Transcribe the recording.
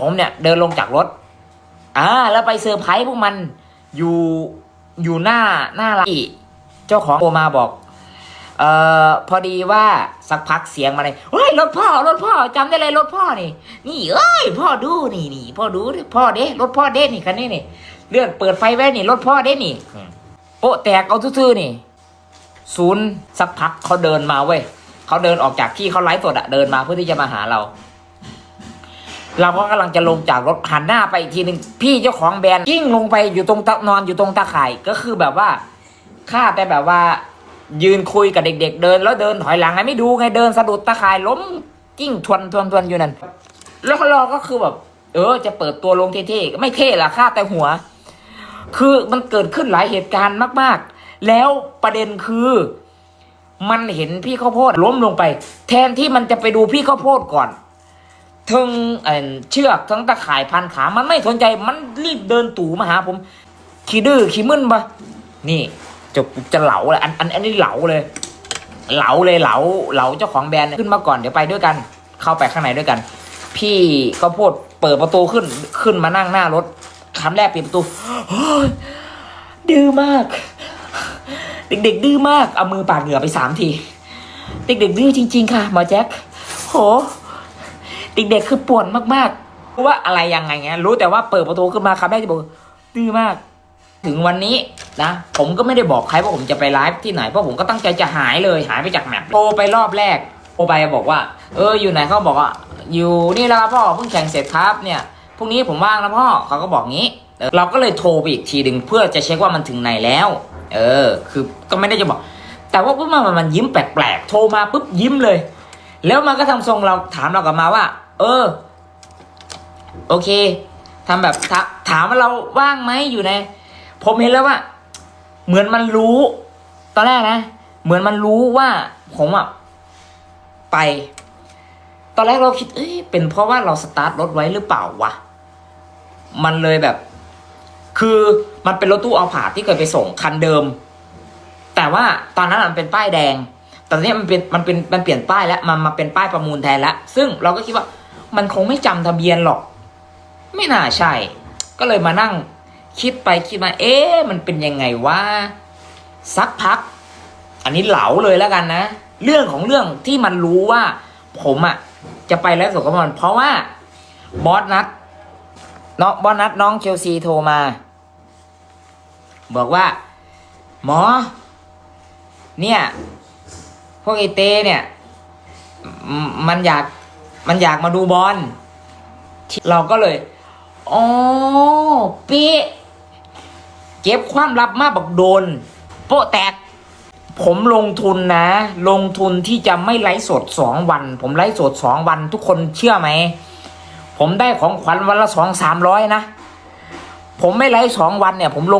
ผมเนี่ยเดินลงจากรถ อ่า แล้วไปเซอร์ไพรส์พวกมันอยู่อยู่หน้าหน้าร้านเจ้าของโทรมาบอก เอ่อพอดีว่าสักพักเสียงมาเลยเฮ้ยรถพ่อรถพ่อจำได้เลยรถพ่อนี่ นี่เอ้ยพ่อดูนี่นี่พ่อดูพ่อเด้รถพ่อเด้นี่คันนี้นี่เลื่อนเปิดไฟไว้นี่รถพ่อเด้นี่โป๊ะแตกเอาซื่อๆนี่ศูนย์สักพักเขาเดินมาเว้ยเขาเดินออกจากที่เขาไลฟ์สดอะเดินมาเพื่อที่จะมาหาเรา เราก็กำลังจะลงจากรถหันหน้าไปอีกทีหนึ่งพี่เจ้าของแบรนด์กิ้งลงไปอยู่ตรงตะนอนอยู่ตรงตาข่ายก็คือแบบว่าข้าแต่แบบว่า ยืนคุยกับเด็ก ๆ เดิน แล้วเดินถอยหลังไงไม่ดูไงเดินสะดุดตาข่ายล้มกิ้งทวนทวนทวนอยู่นั่นแล้วเราก็คือแบบ เออ จะเปิดตัวลงเท่ๆไม่เท่ละข้าแต่หัว คือมันเกิดขึ้นหลายเหตุการณ์มาก ๆ แล้วประเด็นคือมันเห็นพี่ข้าวโพดล้มลงไป แทนที่มันจะไปดูพี่ข้าวโพดก่อน ทั้งเอ่อเชือกทั้งตะข่ายพันขา มันไม่สนใจมันรีบเดินตู่มาหาผมขี้ดื้อขี้มึนปะนี่จะจะเหลาเลยอันอันอันนี้เหลาเลย เหลาเลยเหลาเหลาเจ้าของแบรนด์ขึ้นมาก่อนเดี๋ยวไปด้วยกัน เข้าไปข้างในด้วยกัน พี่ข้าวโพดเปิดประตูขึ้นขึ้นมานั่งหน้ารถคำแรกปิดประตูดื้อมาก เด็กๆดื้อมากเอามือปาดเหงื่อไปสามที เด็กๆดื้อจริง ๆ ค่ะหมอแจ็คโห เด็กๆคือป่วนมากๆรู้ว่าอะไรยังไงเงี้ยรู้แต่ว่าเปิดประตูขึ้นมาคำแรกที่บอกดื้อมาก ถึงวันนี้นะผมก็ไม่ได้บอกใครว่าผมจะไปไลฟ์ที่ไหนเพราะผมก็ตั้งใจจะหายเลยหายไปจากแมปโทรไปรอบแรกโทรไปบอกว่า เอออยู่ไหนเขาบอกว่าอยู่นี่แล้วครับพ่อเพิ่งแข่งเสร็จครับเนี่ยพรุ่งนี้ผมว่างนะพ่อเขาก็บอกงี้เราก็เลยโทรไปอีกทีหนึ่งเพื่อจะเช็คว่ามันถึงไหนแล้ว เออ คือก็ไม่ได้จะบอก แต่ว่าปุ๊บมันมันยิ้มแปลกๆ โทรมาปุ๊บยิ้มเลย แล้วมันก็ทำทรงเราถามเรากลับมาว่า เออ โอเคทำแบบถาถามว่าเราว่างไหมอยู่ใน ผมเห็นแล้วว่า เหมือนมันรู้ ตอนแรกนะ เหมือนมันรู้ว่า ผมอะไป ตอนแรกเราคิด เอ้ยเป็นเพราะว่าเราสตาร์ทรถไว้หรือเปล่าวะ มันเลยแบบ คือมันเป็นรถตู้เอาผาที่เคยไปส่งคันเดิม แต่ว่าตอนนั้นมันเป็นป้ายแดง ตอนนี้มันเป็นมันเป็นมันเปลี่ยนป้ายแล้ว มันมาเป็นป้ายประมูลแทนแล้ว ซึ่งเราก็คิดว่า มันคงไม่จำทะเบียนหรอก ไม่น่าใช่ ก็เลยมานั่งคิดไปคิดมา เอ๊ะมันเป็นยังไงวะสักพัก อันนี้เหลาเลยแล้วกันนะ เรื่องของเรื่องที่มันรู้ว่า ผมอะ่ะ จะไปแล้วสุขภาพเพราะว่าบอสนัดน้องบอสนัดน้องเชลซีโทรมา บอกว่า หมอ เนี่ย พวกไอเต้เนี่ย มันอยาก มันอยากมาดูบอลเราก็เลยอ๋อป๊ะเก็บความลับมาบักโดน โปะแตก ผมลงทุนนะ ลงทุนที่จะไม่ไลฟ์สดสองวัน ผมไลฟ์สดสองวันทุกคนเชื่อไหม ผมได้ของขวัญวันละสองสามร้อยนะ ผมไม่ไลฟ์สองวันเนี่ย ผมลง